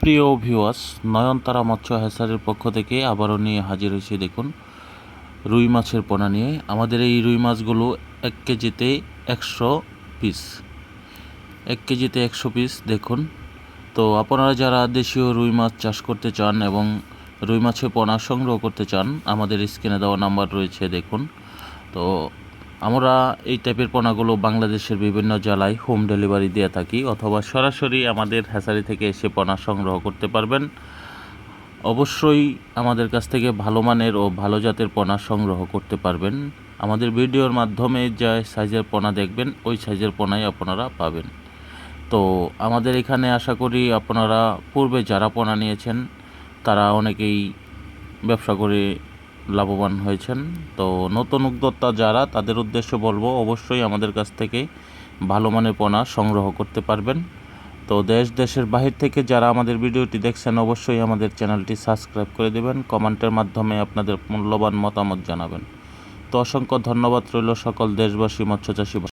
প্রিয় ভিউয়ার্স, নয়নতারা মৎস্য হ্যাসারের পক্ষ থেকে আবারও নিয়ে হাজির হয়েছি দেখুন, রুই মাছের পোনা নিয়ে। আমাদের এই রুই মাছগুলো এক কেজিতে একশো পিস। এক কেজিতে একশো পিস, দেখুন। তো আপনারা যারা দেশীয় রুই মাছ চাষ করতে চান এবং রুই মাছের পোনা সংগ্রহ করতে চান, আমাদের স্ক্রিনে দেওয়া নাম্বার রয়েছে, দেখুন। তো আমরা এই টাইপের পোনাগুলো বাংলাদেশের বিভিন্ন জেলায় হোম ডেলিভারি দিয়ে থাকি অথবা সরাসরি আমাদের হ্যাচারি থেকে এসে পোনা সংগ্রহ করতে পারবেন। অবশ্যই আমাদের কাছ থেকে ভালো মানের ও ভালো জাতের পোনা সংগ্রহ করতে পারবেন। আমাদের ভিডিওর মাধ্যমে যে সাইজের পোনা দেখবেন, ওই সাইজের পোনাই আপনারা পাবেন। তো আমাদের এখানে আশা করি আপনারা পূর্বে যারা পোনা নিয়েছেন, তারা অনেকেই ব্যবসা করে লাভবান হয়েছেন। তো নতুন উদ্যোক্তা যারা, তাদের উদ্দেশ্য বলব, অবশ্যই আমাদের কাছ থেকে ভালো মানের পোনা সংগ্রহ করতে পারবেন। তো দেশ, দেশের বাহির থেকে যারা আমাদের ভিডিওটি দেখছেন, অবশ্যই আমাদের চ্যানেলটি সাবস্ক্রাইব করে দেবেন, কমেন্টের মাধ্যমে আপনাদের মূল্যবান মতামত জানাবেন। তো অসংখ্য ধন্যবাদ রইল সকল দেশবাসী, মৎস্যচাষী